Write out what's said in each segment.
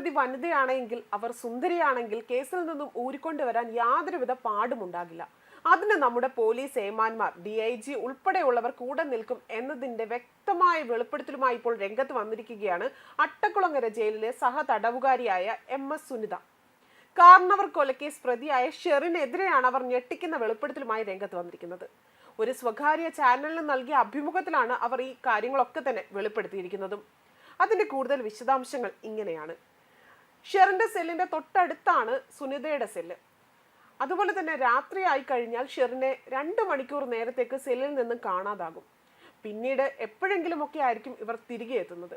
പ്രതി വനിതയാണെങ്കിൽ അവർ സുന്ദരിയാണെങ്കിൽ കേസിൽ നിന്നും ഊരിക്കൊണ്ടുവരാൻ യാതൊരുവിധ പാടുമുണ്ടാകില്ല അതിന് നമ്മുടെ പോലീസ് ഏമാന്മാർ ഡി ഐ ജി ഉൾപ്പെടെയുള്ളവർ കൂടെ നിൽക്കും എന്നതിന്റെ വ്യക്തമായ വെളിപ്പെടുത്തലുമായി ഇപ്പോൾ രംഗത്ത് വന്നിരിക്കുകയാണ് അട്ടക്കുളങ്ങര ജയിലിലെ സഹ തടവുകാരിയായ എം എസ് സുനിത. കാർണവർ കൊലക്കേസ് പ്രതിയായ ഷെറിനെതിരെയാണ് അവർ ഞെട്ടിക്കുന്ന വെളിപ്പെടുത്തലുമായി രംഗത്ത് വന്നിരിക്കുന്നത്. ഒരു സ്വകാര്യ ചാനലിന് നൽകിയ അഭിമുഖത്തിലാണ് അവർ ഈ കാര്യങ്ങളൊക്കെ തന്നെ വെളിപ്പെടുത്തിയിരിക്കുന്നതും. അതിന്റെ കൂടുതൽ വിശദാംശങ്ങൾ ഇങ്ങനെയാണ്. ഷെറിന്റെ സെല്ലിന്റെ തൊട്ടടുത്താണ് സുനിതയുടെ സെല്ല്. അതുപോലെ തന്നെ രാത്രി ആയി കഴിഞ്ഞാൽ ഷെറിനെ രണ്ട് മണിക്കൂർ നേരത്തേക്ക് സെല്ലിൽ നിന്ന് കാണാതാകും. പിന്നീട് എപ്പോഴെങ്കിലുമൊക്കെ ആയിരിക്കും ഇവർ തിരികെ എത്തുന്നത്.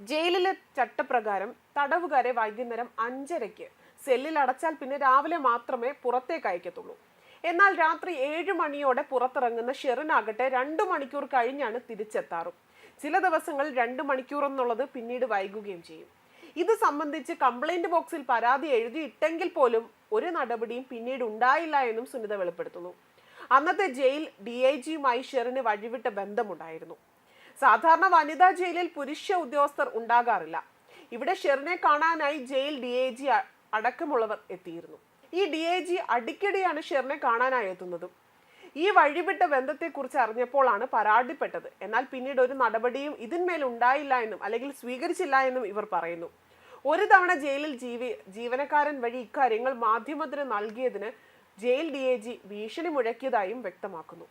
ജയിലിലെ ചട്ടപ്രകാരം തടവുകാരെ വൈകുന്നേരം അഞ്ചരയ്ക്ക് സെല്ലിൽ അടച്ചാൽ പിന്നെ രാവിലെ മാത്രമേ പുറത്തേക്ക് അയക്കത്തുള്ളൂ. എന്നാൽ രാത്രി ഏഴ് മണിയോടെ പുറത്തിറങ്ങുന്ന ഷെറിനാകട്ടെ രണ്ട് മണിക്കൂർ കഴിഞ്ഞാണ് തിരിച്ചെത്താറും. ചില ദിവസങ്ങൾ രണ്ട് മണിക്കൂർ എന്നുള്ളത് പിന്നീട് വൈകുകയും ചെയ്യും. ഇത് സംബന്ധിച്ച് കംപ്ലൈന്റ് ബോക്സിൽ പരാതി എഴുതിയിട്ടെങ്കിൽ പോലും ഒരു നടപടിയും പിന്നീട് ഉണ്ടായില്ല എന്നും സുനിത വെളിപ്പെടുത്തുന്നു. അന്നത്തെ ജയിൽ ഡി ഐ ജിയുമായി ഷെറിന് വഴിവിട്ട ബന്ധമുണ്ടായിരുന്നു. സാധാരണ വനിതാ ജയിലിൽ പുരുഷ ഉദ്യോഗസ്ഥർ ഉണ്ടാകാറില്ല. ഇവിടെ ഷെറിനെ കാണാനായി ജയിൽ ഡി ഐ ജി അടക്കമുള്ളവർ എത്തിയിരുന്നു. ഈ ഡി ഐ ജി അടിക്കടിയാണ് ഷെറിനെ കാണാനായി എത്തുന്നതും. ഈ വഴിവിട്ട ബന്ധത്തെക്കുറിച്ച് അറിഞ്ഞപ്പോഴാണ് പരാതിപ്പെട്ടത്. എന്നാൽ പിന്നീട് ഒരു നടപടിയും ഇതിന്മേൽ ഉണ്ടായില്ല എന്നും അല്ലെങ്കിൽ സ്വീകരിച്ചില്ല എന്നും ഇവർ പറയുന്നു. ഒരു തവണ ജയിലിൽ ജീവി ജീവനക്കാരൻ വഴി ഇക്കാര്യങ്ങൾ മാധ്യമത്തിന് നൽകിയതിന് ജയിൽ ഡി എ ജി ഭീഷണി മുഴക്കിയതായും വ്യക്തമാക്കുന്നു.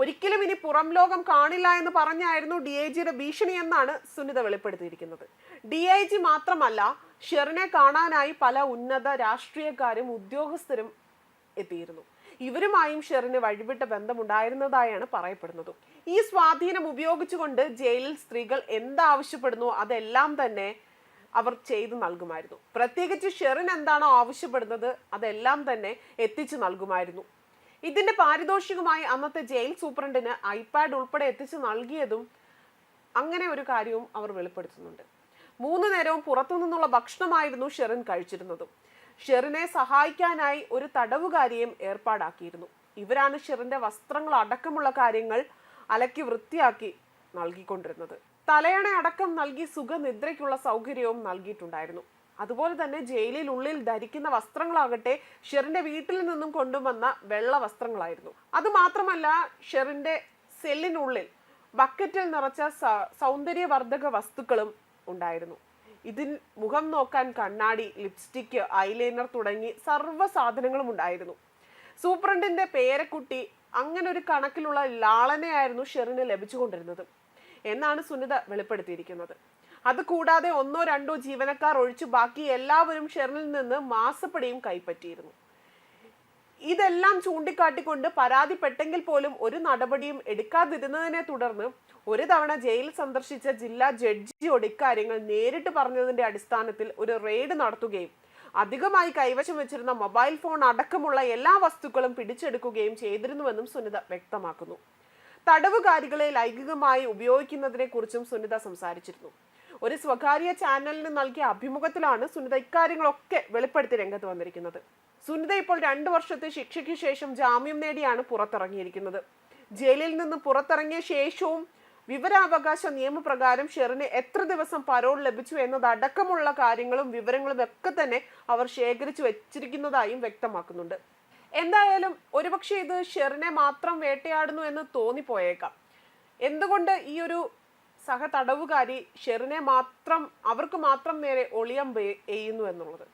ഒരിക്കലും ഇനി പുറം ലോകം കാണില്ല എന്ന് പറഞ്ഞായിരുന്നു ഡി ഐ ജിയുടെ ഭീഷണി എന്നാണ് സുനിത വെളിപ്പെടുത്തിയിരിക്കുന്നത്. ഡി ഐ ജി മാത്രമല്ല ഷെറിനെ കാണാനായി പല ഉന്നത രാഷ്ട്രീയക്കാരും ഉദ്യോഗസ്ഥരും എത്തിയിരുന്നു. ഇവരുമായും ഷെറിന് വഴിവിട്ട ബന്ധമുണ്ടായിരുന്നതായാണ് പറയപ്പെടുന്നത്. ഈ സ്വാധീനം ഉപയോഗിച്ചുകൊണ്ട് ജയിലിൽ സ്ത്രീകൾ എന്താവശ്യപ്പെടുന്നു അതെല്ലാം തന്നെ അവർ ചെയ്തു നൽകുമായിരുന്നു. പ്രത്യേകിച്ച് ഷെറിൻ എന്താണോ ആവശ്യപ്പെടുന്നത് അതെല്ലാം തന്നെ എത്തിച്ചു നൽകുമായിരുന്നു. ഇതിന്റെ പാരിതോഷികമായി അന്നത്തെ ജയിൽ സൂപ്രണ്ടിന് ഐപാഡ് ഉൾപ്പെടെ എത്തിച്ചു നൽകിയതും അങ്ങനെ ഒരു കാര്യവും അവർ വെളിപ്പെടുത്തുന്നുണ്ട്. മൂന്ന് നേരവും പുറത്തു നിന്നുള്ള ഭക്ഷണമായിരുന്നു ഷെറിൻ കഴിച്ചിരുന്നതും. ഷെറിനെ സഹായിക്കാനായി ഒരു തടവുകാരിയും ഏർപ്പാടാക്കിയിരുന്നു. ഇവരാണ് ഷെറിന്റെ വസ്ത്രങ്ങൾ അടക്കമുള്ള കാര്യങ്ങൾ അലക്കി വൃത്തിയാക്കി നൽകിക്കൊണ്ടിരുന്നത്. തലയണ അടക്കം നൽകി സുഖനിദ്രയ്ക്കുള്ള സൗകര്യവും നൽകിയിട്ടുണ്ടായിരുന്നു. അതുപോലെ തന്നെ ജയിലിൽ ഉള്ളിൽ ധരിക്കുന്ന വസ്ത്രങ്ങളാകട്ടെ ഷെറിന്റെ വീട്ടിൽ നിന്നും കൊണ്ടുവന്ന വെള്ള വസ്ത്രങ്ങളായിരുന്നു. അത് മാത്രമല്ല ഷെറിന്റെ സെല്ലിനുള്ളിൽ ബക്കറ്റിൽ നിറച്ച സൗന്ദര്യവർദ്ധക വസ്തുക്കളും ഉണ്ടായിരുന്നു. ഇതിൽ മുഖം നോക്കാൻ കണ്ണാടി ലിപ്സ്റ്റിക്ക് ഐലൈനർ തുടങ്ങി സർവ സാധനങ്ങളും ഉണ്ടായിരുന്നു. സൂപ്രണ്ടിന്റെ പേരക്കുട്ടി അങ്ങനെ ഒരു കണക്കിലുള്ള ലാളനയായിരുന്നു ഷെറിന് ലഭിച്ചുകൊണ്ടിരുന്നത്. എന്നാണ് സുനിത വെളിപ്പെടുത്തിയിരിക്കുന്നത്. അത് കൂടാതെ ഒന്നോ രണ്ടോ ജീവനക്കാർ ഒഴിച്ചു ബാക്കി എല്ലാവരും ഷെറിനിൽ നിന്ന് മാസപ്പടിയും കൈപ്പറ്റിയിരുന്നു. ഇതെല്ലാം ചൂണ്ടിക്കാട്ടിക്കൊണ്ട് പരാതിപ്പെട്ടെങ്കിൽ പോലും ഒരു നടപടിയും എടുക്കാതിരുന്നതിനെ തുടർന്ന് ഒരു തവണ ജയിൽ സന്ദർശിച്ച ജില്ലാ ജഡ്ജിയോട് ഇക്കാര്യങ്ങൾ നേരിട്ട് പറഞ്ഞതിന്റെ അടിസ്ഥാനത്തിൽ ഒരു റെയ്ഡ് നടത്തുകയും അധികമായി കൈവശം വെച്ചിരുന്ന മൊബൈൽ ഫോൺ അടക്കമുള്ള എല്ലാ വസ്തുക്കളും പിടിച്ചെടുക്കുകയും ചെയ്തിരുന്നുവെന്നും സുനിത വ്യക്തമാക്കുന്നു. തടവുകാരികളെ ലൈംഗികമായി ഉപയോഗിക്കുന്നതിനെ കുറിച്ചും സുനിത സംസാരിച്ചിരുന്നു. ഒരു സ്വകാര്യ ചാനലിന് നൽകിയ അഭിമുഖത്തിലാണ് സുനിത ഇക്കാര്യങ്ങളൊക്കെ വെളിപ്പെടുത്തി രംഗത്ത് വന്നിരിക്കുന്നത്. സുനിത ഇപ്പോൾ രണ്ടു വർഷത്തെ ശിക്ഷയ്ക്ക് ശേഷം ജാമ്യം നേടിയാണ് പുറത്തിറങ്ങിയിരിക്കുന്നത്. ജയിലിൽ നിന്ന് പുറത്തിറങ്ങിയ ശേഷവും വിവരാവകാശ നിയമപ്രകാരം ഷെറിന് എത്ര ദിവസം പരോൾ ലഭിച്ചു എന്നതടക്കമുള്ള കാര്യങ്ങളും വിവരങ്ങളും ഒക്കെ തന്നെ അവർ ശേഖരിച്ചു വെച്ചിരിക്കുന്നതായും വ്യക്തമാക്കുന്നുണ്ട്. എന്തായാലും ഒരുപക്ഷെ ഇത് ഷെറിനെ മാത്രം വേട്ടയാടുന്നു എന്ന് തോന്നിപ്പോയേക്കാം. എന്തുകൊണ്ട് ഈ ഒരു സഹ തടവുകാരി ഷെറിനെ മാത്രം അവർക്ക് മാത്രം നേരെ ഒളിയം എയ്യുന്നു എന്നുള്ളത്?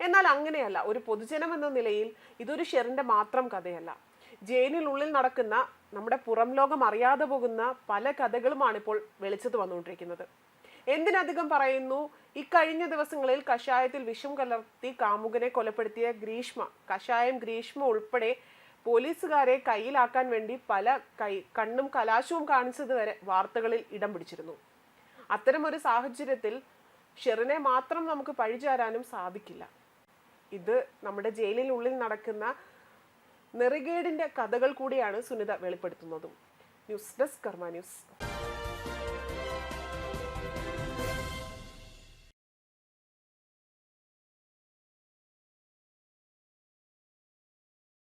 എന്നാൽ അങ്ങനെയല്ല. ഒരു പൊതുജനം എന്ന നിലയിൽ ഇതൊരു ഷെറിന്റെ മാത്രം കഥയല്ല. ജയിലിനുള്ളിൽ നടക്കുന്ന നമ്മുടെ പുറം ലോകം അറിയാതെ പോകുന്ന പല കഥകളുമാണ് ഇപ്പോൾ വെളിച്ചത്ത് വന്നുകൊണ്ടിരിക്കുന്നത്. എന്തിനധികം പറയുന്നു? ഇക്കഴിഞ്ഞ ദിവസങ്ങളിൽ കഷായത്തിൽ വിഷം കലർത്തി കാമുകനെ കൊലപ്പെടുത്തിയ ഗ്രീഷ്മ. കഷായം ഗ്രീഷ്മ ഉൾപ്പെടെ പോലീസുകാരെ കയ്യിലാക്കാൻ വേണ്ടി പല കൈ കണ്ണും കലാശവും കാണിച്ചത് വരെ വാർത്തകളിൽ ഇടം പിടിച്ചിരുന്നു. അത്തരമൊരു സാഹചര്യത്തിൽ ഷെറിനെ മാത്രം നമുക്ക് പഴിചാരാനും സാധിക്കില്ല. ഇത് നമ്മുടെ ജയിലിനുള്ളിൽ നടക്കുന്ന നെറികേടിന്റെ കഥകൾ കൂടിയാണ് Sunitha വെളിപ്പെടുത്തുന്നതും. News desk Karma news.